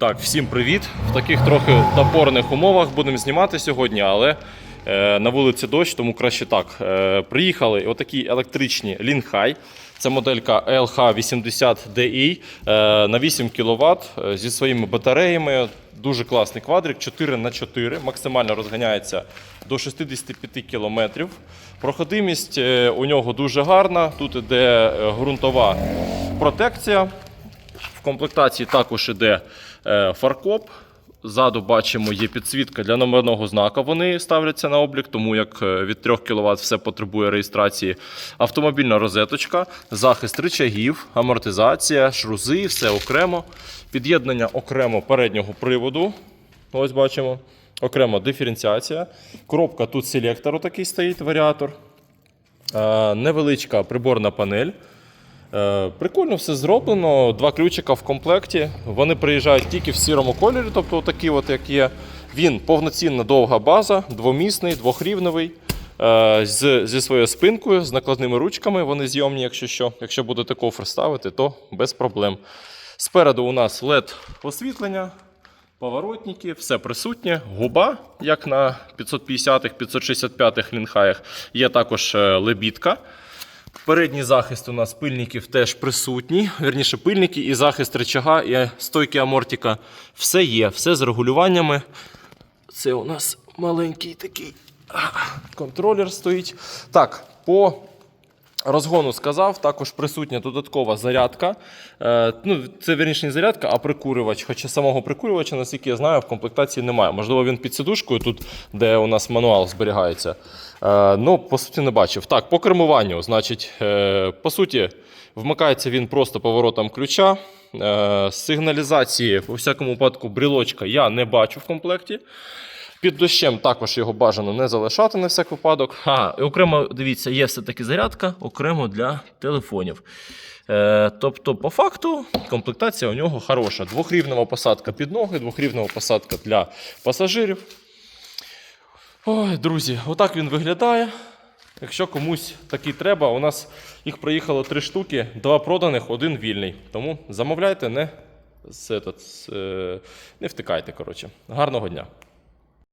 Так, всім привіт. В таких трохи топорних умовах будемо знімати сьогодні, але е, на вулиці дощ, тому краще так. Е, приїхали отакі електричні Лінхай. Це моделька LH80DI е, на 8 кВт зі своїми батареями. Дуже класний квадрик, 4 на 4 максимально розганяється до 65 км. Проходимість е, у нього дуже гарна. Тут іде е, ґрунтова протекція. Комплектації також іде е, фаркоп. Ззаду бачимо, є підсвітка для номерного знака. Вони ставляться на облік, тому як е, від 3 кВт все потребує реєстрації. Автомобільна розеточка, захист рычагів, амортизація, шрузи, все окремо. Під'єднання окремо переднього приводу. Ось бачимо. Окремо диференціація. Коробка тут селектор такий стоїть, варіатор. Е, Невеличка приборна панель. Е, Прикольно все зроблено. Два ключика в комплекті. Вони приїжджають тільки в сірому кольорі, тобто такий, от, як є. Він повноцінна довга база, двомісний, двохрівневий. е, З, зі своєю спинкою, з накладними ручками. Вони зйомні, якщо що. Якщо будете кофр ставити, то без проблем. Спереду у нас LED освітлення, поворотники, все присутнє. Губа, як на 550-х, 565-х лінхаях. Є також е, лебідка. Передній захист у нас пильників теж присутній. Верніше пильники і захист речага, і стойки амортика. Все є, все з регулюваннями. Це у нас маленький такий контролер стоїть. Так, по розгону сказав, також присутня додаткова зарядка. Е, ну, це вірніше не зарядка, а прикурювач. Хоча самого прикурювача, наскільки я знаю, в комплектації немає. Можливо, він під сидушкою, тут, де у нас мануал зберігається. Е, ну, по суті, не бачив. Так, по кермуванню, значить, е, по суті, вмикається він просто поворотом ключа. Сигналізації, у всякому випадку, брілочка я не бачу в комплекті. Під дощем також його бажано не залишати на всяк випадок. А, і окремо, дивіться, є все-таки зарядка окремо для телефонів. Е, тобто, по факту, комплектація у нього хороша. Двохрівнева посадка під ноги, двохрівнева посадка для пасажирів. Ой, друзі, отак він виглядає. Якщо комусь такий треба, у нас їх приїхало три штуки, два проданих, один вільний. Тому замовляйте, не, е, не втикайте. Коротше. Гарного дня!